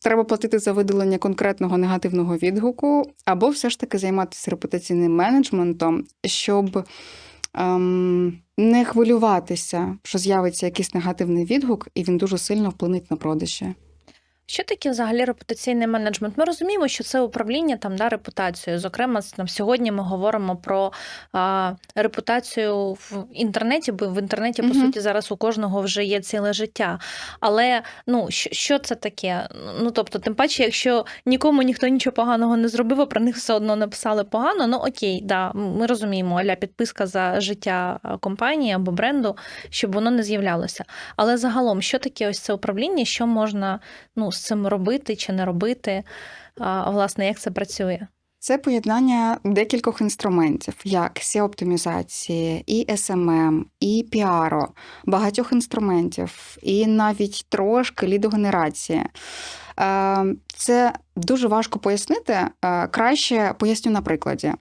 треба платити за видалення конкретного негативного відгуку, або все ж таки займатися репутаційним менеджментом, щоб ем, не хвилюватися, що з'явиться якийсь негативний відгук, і він дуже сильно вплине на продажі. Що таке взагалі репутаційний менеджмент? Ми розуміємо, що це управління там да, репутацією. Зокрема, там сьогодні ми говоримо про а, репутацію в інтернеті, бо в інтернеті, по Мгм. суті, зараз у кожного вже є ціле життя. Але ну, що, що це таке? Ну тобто, тим паче, якщо нікому ніхто нічого поганого не зробив, а про них все одно написали погано, ну окей, да, ми розуміємо, аля підписка за життя компанії або бренду, щоб воно не з'являлося. Але загалом, що таке ось це управління, що можна ну, цим робити чи не робити? Власне, як це працює? Це поєднання декількох інструментів, як SEO-оптимізації, і SMM, і піару, багатьох інструментів, і навіть трошки лідогенерації. Е, Це дуже важко пояснити. Е, Краще поясню на прикладі.